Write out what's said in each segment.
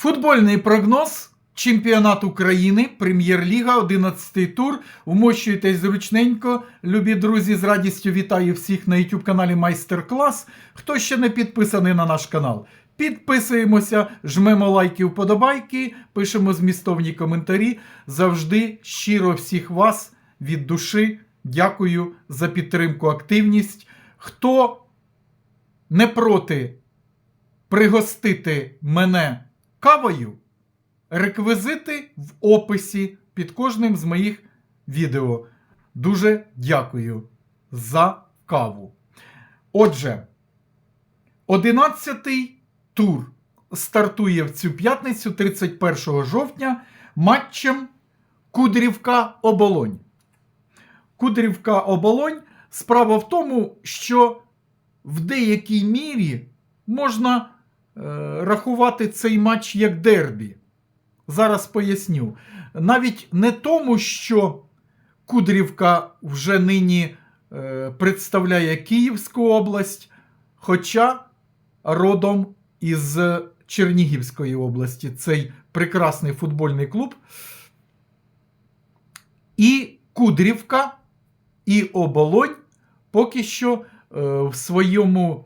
Футбольний прогноз. Чемпіонат України, Прем'єр-ліга, 11-й тур. Вмощуйтесь зручненько. Любі друзі, з радістю вітаю всіх на YouTube каналі Майстер-клас. Хто ще не підписаний на наш канал, підписуємося, жмемо лайки, вподобайки, пишемо змістовні коментарі. Завжди щиро всіх вас від душі дякую за підтримку, активність. Хто не проти пригостити мене кавою, реквізити в описі під кожним з моїх відео. Дуже дякую за каву. Отже, 11-й тур стартує в цю п'ятницю, 31 жовтня, матчем Кудрівка Оболонь. Кудрівка Оболонь. Справа в тому, що в деякій мірі можна рахувати цей матч як дербі. Зараз поясню. Навіть не тому, що Кудрівка вже нині е, представляє Київську область, хоча родом із Чернігівської області цей прекрасний футбольний клуб. І Кудрівка, і Оболонь поки що е, в своєму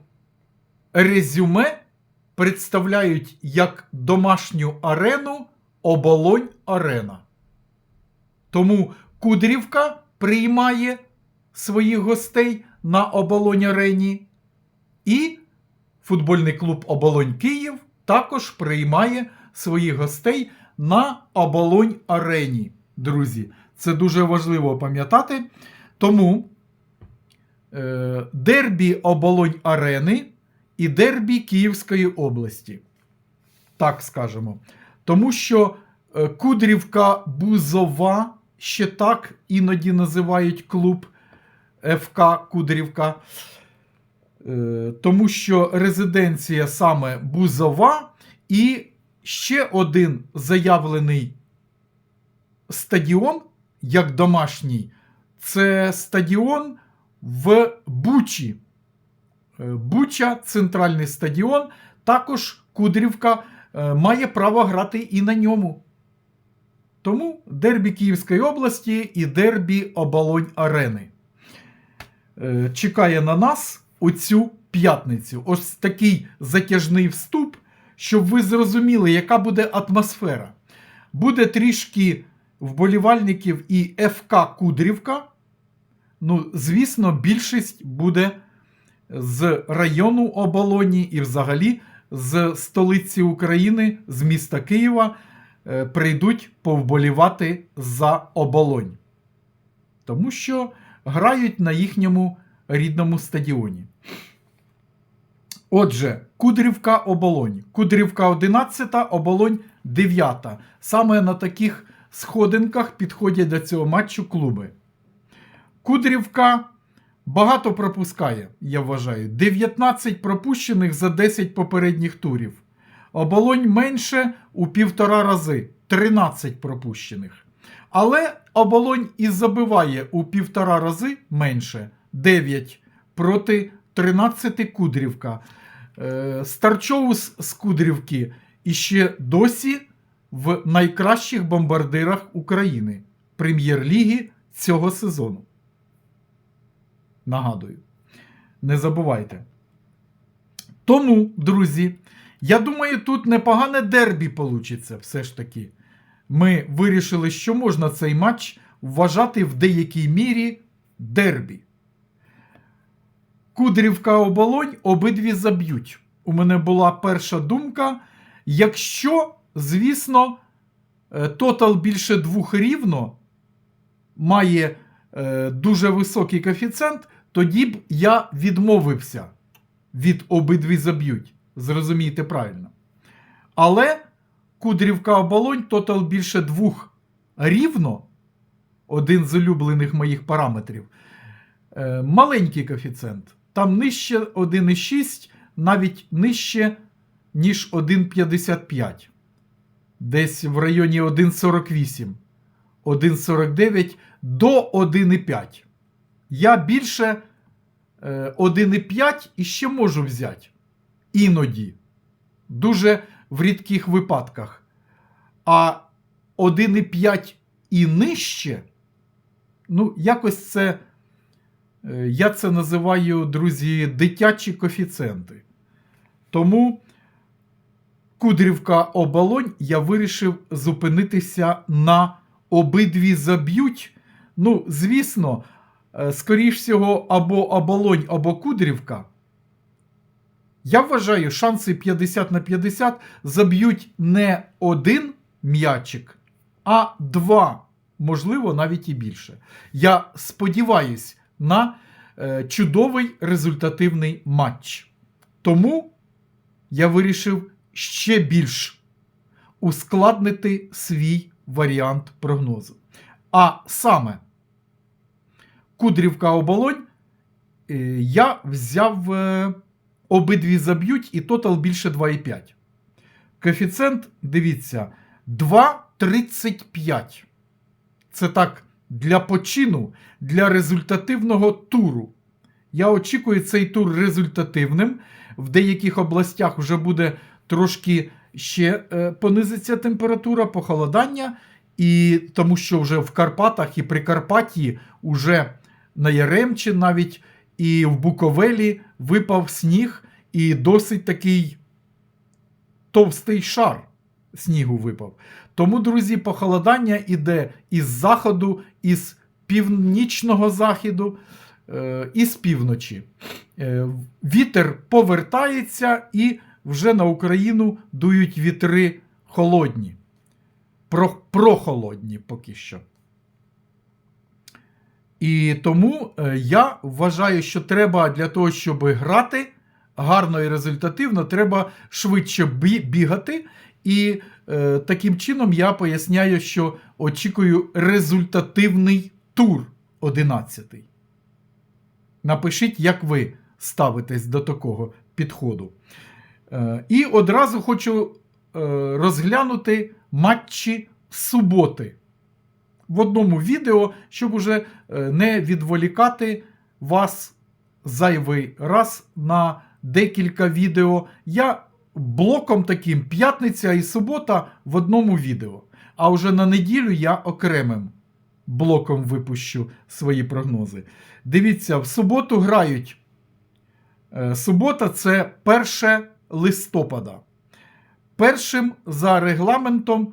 резюме представляють як домашню арену Оболонь Арена. Тому Кудрівка приймає своїх гостей на Оболонь Арені. І футбольний клуб Оболонь Київ також приймає своїх гостей на Оболонь Арені. Друзі, це дуже важливо пам'ятати. Тому е, дербі Оболонь Арени і дербі Київської області. Так скажемо. Тому що е, Кудрівка Бузова, ще так іноді називають клуб ФК Кудрівка. Е, Тому що резиденція саме Бузова і ще один заявлений стадіон, як домашній, це стадіон в Бучі. Е, Буча, центральний стадіон. Також Кудрівка е, має право грати і на ньому. Тому дербі Київської області і дербі Оболонь Арени. Е, Чекає на нас у цю п'ятницю. Ось такий затяжний вступ, щоб ви зрозуміли, яка буде атмосфера. Буде трішки вболівальників і ФК Кудрівка. Ну, звісно, більшість буде з району Оболоні і взагалі з столиці України, з міста Києва, е, прийдуть повболівати за оболонь. Тому що грають на їхньому рідному стадіоні. Отже, Кудрівка Оболонь. Кудрівка 11, Оболонь 9. Саме на таких сходинках підходять до цього матчу клуби. Кудрівка багато пропускає, я вважаю. 19 пропущених за 10 попередніх турів. Оболонь менше у півтора рази 13 пропущених. Але оболонь і забиває у півтора рази менше 9 проти 13 Кудрівка. Е, Старчоус з Кудрівки іще досі в найкращих бомбардирах України прем'єр-ліги цього сезону. Нагадую, не забувайте. Тому, друзі, я думаю, тут непогане дербі получиться все ж таки. Ми вирішили, що можна цей матч вважати в деякій мірі дербі. Кудрівка оболонь обидві заб'ють. У мене була перша думка. Якщо, звісно, е, тотал більше двох рівно має е, дуже високий коефіцієнт, тоді б я відмовився від обидві заб'ють. Зрозумійте правильно. Але Кудрівка оболонь тотал більше двох рівно. Один з улюблених моїх параметрів. Е, маленький коефіцієнт. Там нижче 1,6, навіть нижче, ніж 1,55. Десь в районі 1,48, 1,49 до 1,5. Я більше е, 1,5 і ще можу взяти. Іноді. Дуже в рідких випадках. А 1,5 і нижче, ну, якось це, е, я це називаю, друзі, дитячі коефіцієнти. Тому Кудрівка оболонь я вирішив зупинитися на обидві заб'ють. Ну, звісно, е, скоріш всього, або оболонь, або Кудрівка. Я вважаю, шанси 50 на 50 заб'ють не один м'ячик, а два, можливо, навіть і більше. Я сподіваюсь на е, чудовий результативний матч. Тому я вирішив ще більш ускладнити свій варіант прогнозу. А саме Кудрівка оболонь е, я взяв е, обидві заб'ють і тотал більше 2,5. Коефіцієнт, дивіться, 2,35. Це так для почину, для результативного туру. Я очікую цей тур результативним. В деяких областях вже буде трошки ще е, понизиться температура, похолодання, і тому що вже в Карпатах і Прикарпатті, уже на Яремчі навіть і в Буковелі випав сніг, і досить такий товстий шар снігу випав. Тому, друзі, похолодання іде із заходу, із північного заходу, е, і з півночі. Е, Вітер повертається і вже на Україну дують вітри холодні. Про, прохолодні поки що. І тому е, я вважаю, що треба для того, щоб грати гарно і результативно, треба швидше бігати. І е, таким чином я поясняю, що очікую результативний тур 11. Напишіть, як ви ставитесь до такого підходу. Е, і одразу хочу е, розглянути матчі суботи в одному відео, щоб уже е, не відволікати вас зайвий раз на декілька відео. Я блоком таким п'ятниця і субота в одному відео. А вже на неділю я окремим блоком випущу свої прогнози. Дивіться, в суботу грають. Е, Субота це 1 листопада. Першим за регламентом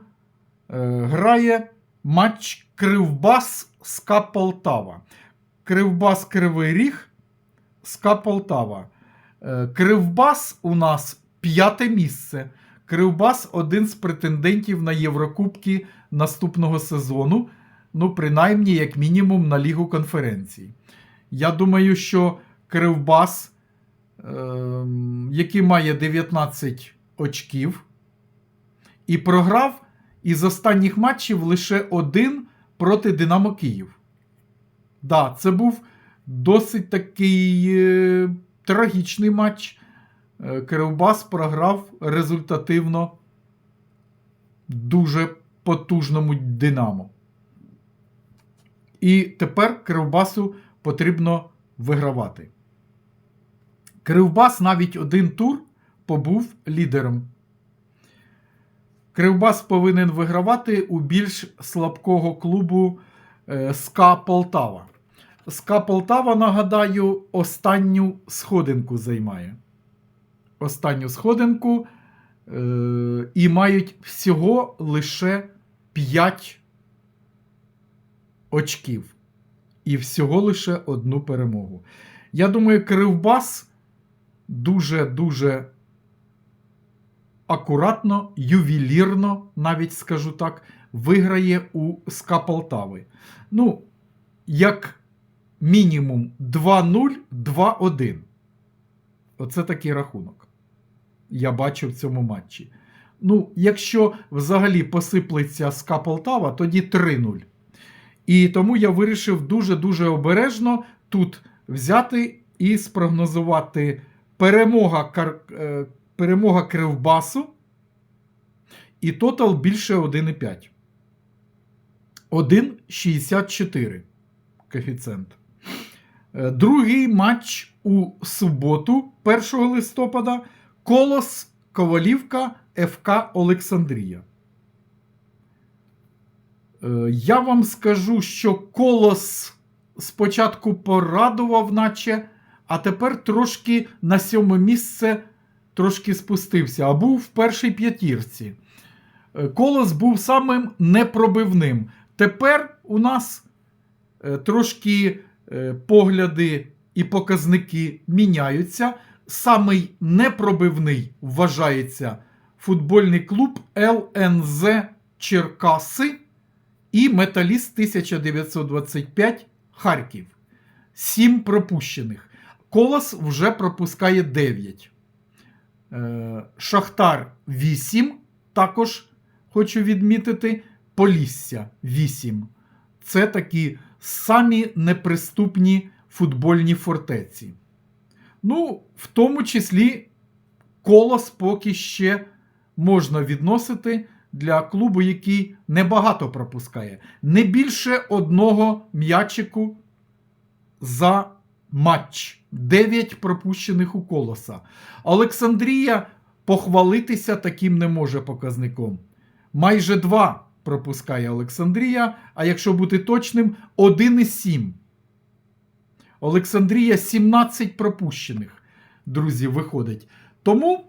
е, грає матч Кривбас СКА Полтава. Кривбас Кривий Ріг СКА Полтава. Е, Кривбас у нас п'яте місце. Кривбас один з претендентів на Єврокубки наступного сезону. Ну, принаймні, як мінімум, на Лігу конференцій. Я думаю, що Кривбас, ем, який має 19 очків, і програв із останніх матчів лише один проти Динамо Київ. Да, це був досить такий е, трагічний матч. Е, Кривбас програв результативно дуже потужному Динамо. І тепер Кривбасу потрібно вигравати. Кривбас навіть один тур побув лідером. Кривбас повинен вигравати у більш слабкого клубу е, СКА Полтава. СКА Полтава, нагадаю, останню сходинку займає. Останню сходинку е, і мають всього лише 5 очків. І всього лише одну перемогу. Я думаю, Кривбас дуже-дуже акуратно, ювелірно, навіть скажу так, виграє у СКА Полтави. Ну, як мінімум 2-0, 2-1. Оце такий рахунок. Я бачу в цьому матчі. Ну, якщо взагалі посиплеться СКА Полтава, тоді 3-0. І тому я вирішив дуже-дуже обережно тут взяти і спрогнозувати перемога, Кар... перемога Кривбасу і тотал більше 1,5. 1,64 коефіцієнт. Е, Другий матч у суботу, 1 листопада, Колос Ковалівка ФК Олександрія. Е, Я вам скажу, що колос спочатку порадував, наче, а тепер трошки на сьоме місце трошки спустився, а був в першій п'ятірці. Е, Колос був самим непробивним. Тепер у нас е, трошки е, погляди і показники міняються. Самий непробивний вважається футбольний клуб ЛНЗ Черкаси і Металіст 1925 Харків. Сім пропущених. Колос вже пропускає 9. Е, Шахтар 8. Також хочу відмітити. Полісся 8. Це такі самі неприступні футбольні фортеці. Ну, в тому числі колос поки ще можна відносити для клубу, який небагато пропускає. Не більше одного м'ячику за матч. 9 пропущених у колоса. Олександрія похвалитися таким не може показником. Майже 2 пропускає Олександрія, а якщо бути точним, 1,7. Олександрія 17 пропущених, друзі, виходить. Тому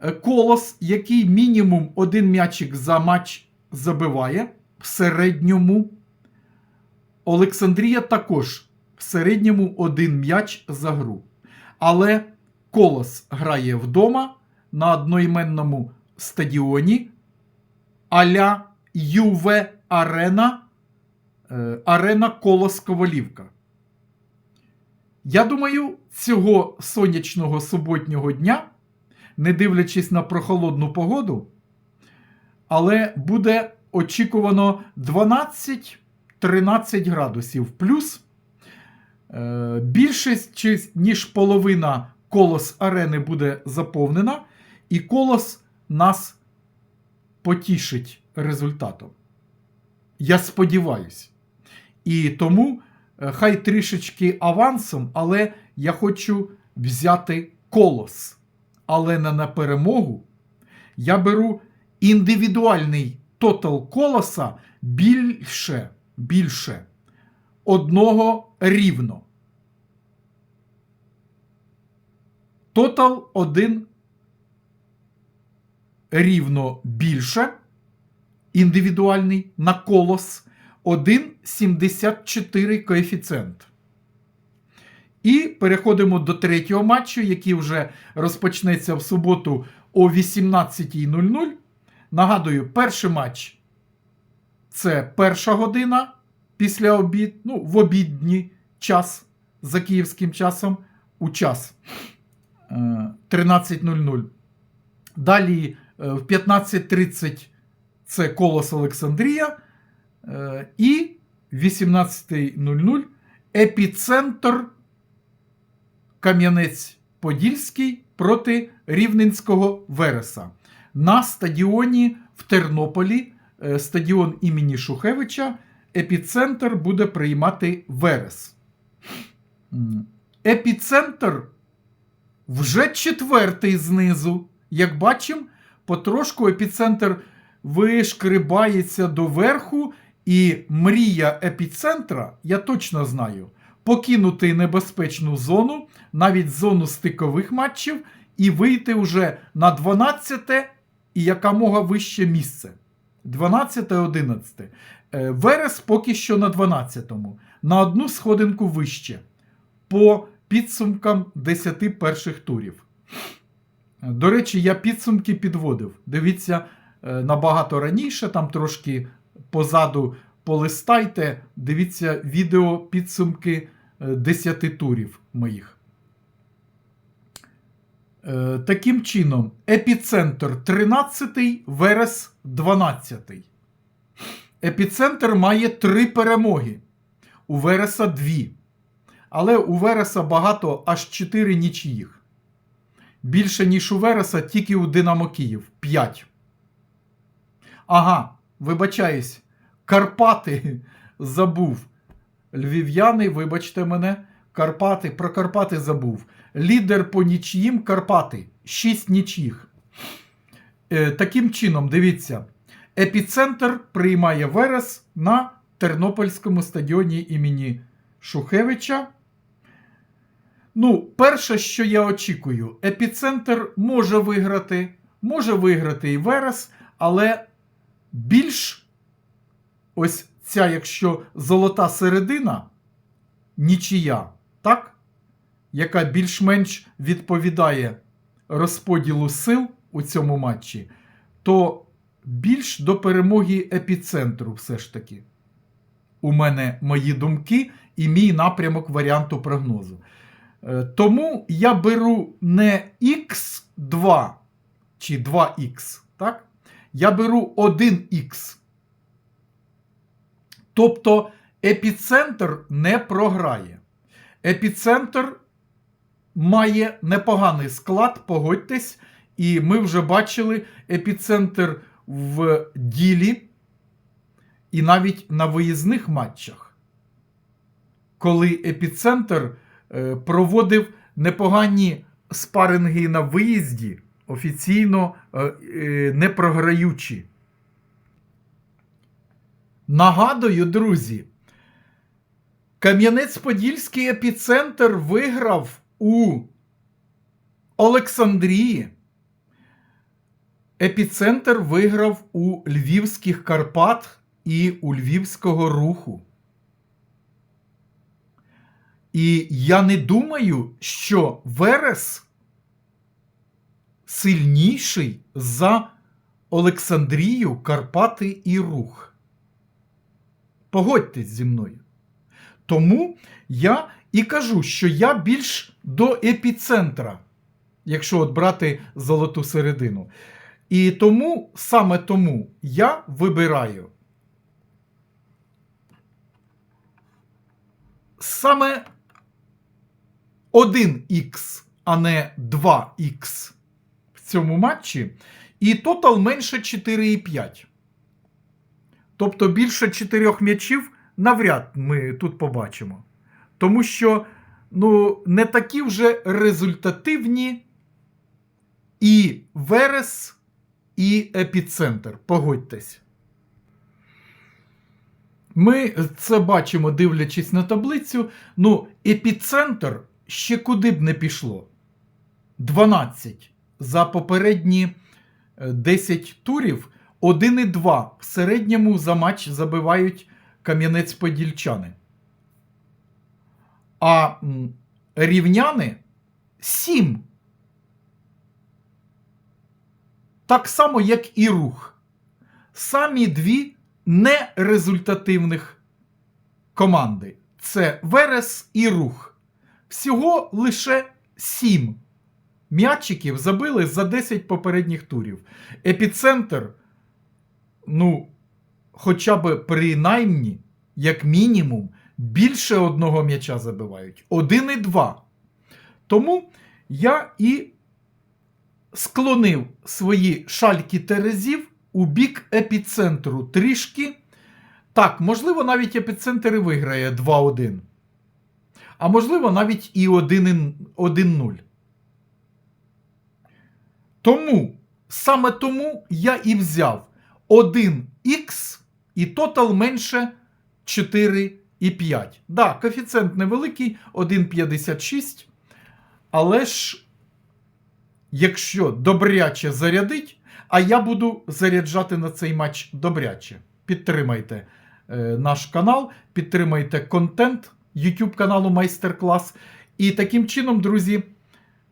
е, колос, який мінімум один м'ячик за матч забиває в середньому. Олександрія також в середньому один м'яч за гру. Але колос грає вдома на одноіменному стадіоні Аля Юве Арена, е, Арена Колос Ковалівка. Я думаю, цього сонячного суботнього дня, не дивлячись на прохолодну погоду, але буде очікувано 12-13 градусів плюс. Е, Більшість ніж половина колос арени буде заповнена, і колос нас потішить результатом. Я сподіваюся. І тому е, хай трішечки авансом, але я хочу взяти колос. Але не на перемогу. Я беру індивідуальний тотал колоса більше, більше одного рівно. Тотал один рівно більше. Індивідуальний на колос 1,74 коефіцієнт. І переходимо до третього матчу, який вже розпочнеться в суботу о 18.00. Нагадую, перший матч це перша година після обід, ну, в обідній час за київським часом у час е, 13.00. Далі е, в 15.30 це Колос Олександрія. Е, І 18.00 епіцентр Кам'янець-Подільський проти Рівненського Вереса. На стадіоні в Тернополі, е, стадіон імені Шухевича, епіцентр буде приймати Верес. Епіцентр вже четвертий знизу. Як бачимо, потрошку епіцентр вишкрибається до верху, і мрія епіцентра, я точно знаю, покинути небезпечну зону, навіть зону стикових матчів, і вийти вже на 12 і якомога вище місце. 12-11. Е, Верес поки що на 12-му, на одну сходинку вище. По підсумкам 10 перших турів. До речі, я підсумки підводив. Дивіться е, набагато раніше, там трошки позаду полистайте, дивіться відео підсумки е, 10 турів моїх. Е, Таким чином, епіцентр 13, Верес 12. Епіцентр має 3 перемоги. У Вереса 2. Але у Вереса багато аж 4 нічиїх. Більше, ніж у Вереса, тільки у Динамо Київ 5. Ага, вибачаюсь, Карпати забув. Львів'яни, вибачте мене, Карпати, про Карпати забув. Лідер по нічиїм Карпати. 6 нічиїх. Е, таким чином, дивіться, епіцентр приймає Верес на Тернопільському стадіоні імені Шухевича. Ну, перше, що я очікую, епіцентр може виграти, може виграти і Верес, але більш ось ця, якщо золота середина, нічия, так? Яка більш-менш відповідає розподілу сил у цьому матчі, то більш до перемоги епіцентру все ж таки. У мене мої думки і мій напрямок варіанту прогнозу. Е, Тому я беру не X2 чи 2X, так? Я беру 1X. Тобто епіцентр не програє. Епіцентр має непоганий склад, погодьтесь, і ми вже бачили епіцентр в ділі і навіть на виїзних матчах, коли епіцентр е, проводив непогані спаринги на виїзді, офіційно е, е, не програючи. Нагадую, друзі, Кам'янець-Подільський епіцентр виграв у Олександрії. Епіцентр виграв у Львівських Карпат і у Львівського руху. І я не думаю, що Верес сильніший за Олександрію, Карпати і Рух. Погодьтесь зі мною. Тому я і кажу, що я більш до епіцентра, якщо от брати золоту середину. І тому, саме тому я вибираю саме 1х, а не 2х в цьому матчі. І тотал менше 4,5. Тобто більше 4 м'ячів навряд ми тут побачимо. Тому що ну, не такі вже результативні і Верес, і епіцентр. Погодьтесь. Ми це бачимо, дивлячись на таблицю. Ну, епіцентр ще куди б не пішло. 12 за попередні е, 10 турів. 1,2 в середньому за матч забивають кам'янець-подільчани. А рівняни 7. Так само, як і рух. Самі дві нерезультативних команди. Це Верес і рух. Всього лише 7 м'ячиків забили за 10 попередніх турів. Епіцентр, ну, хоча б принаймні, як мінімум, більше одного м'яча забивають. Один і два. Тому я і склонив свої шальки терезів у бік епіцентру трішки. Так, можливо, навіть епіцентр і виграє 2-1. А можливо, навіть і 1-0. Тому, саме тому я і взяв 1х і тотал менше 4,5. Да, коефіцієнт невеликий 1,56. Але ж, якщо добряче зарядить, а я буду заряджати на цей матч добряче. Підтримайте е, наш канал, підтримайте контент YouTube каналу Майстер-клас. І таким чином, друзі,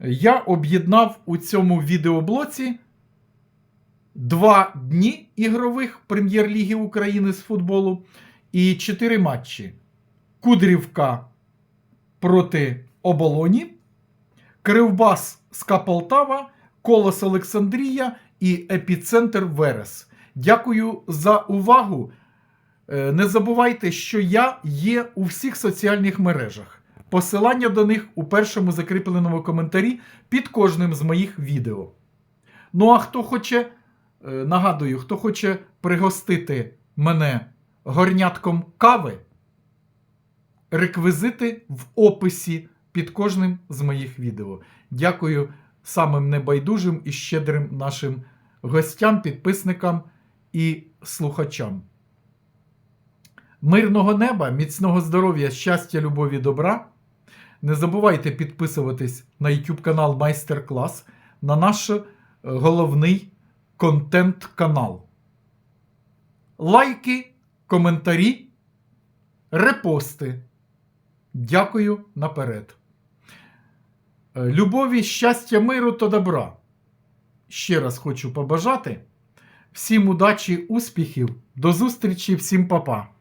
я об'єднав у цьому відеоблоці два дні ігрових Прем'єр-ліги України з футболу і чотири матчі: Кудрівка проти Оболоні, Кривбас СКА Полтава, Колос Олександрія і Епіцентр Верес. Дякую за увагу. Е, Не забувайте, що я є у всіх соціальних мережах. Посилання до них у першому закріпленому коментарі під кожним з моїх відео. Ну а хто хоче, е, нагадую, хто хоче пригостити мене горнятком кави, реквізити в описі під кожним з моїх відео. Дякую самим небайдужим і щедрим нашим гостям, підписникам і слухачам. Мирного неба, міцного здоров'я, щастя, любові, добра. Не забувайте підписуватись на YouTube канал Майстер Клас, на наш е, головний контент-канал. Лайки, коментарі, репости. Дякую наперед. Е, Любові, щастя, миру та добра. Ще раз хочу побажати. Всім удачі, успіхів, до зустрічі, всім па-па.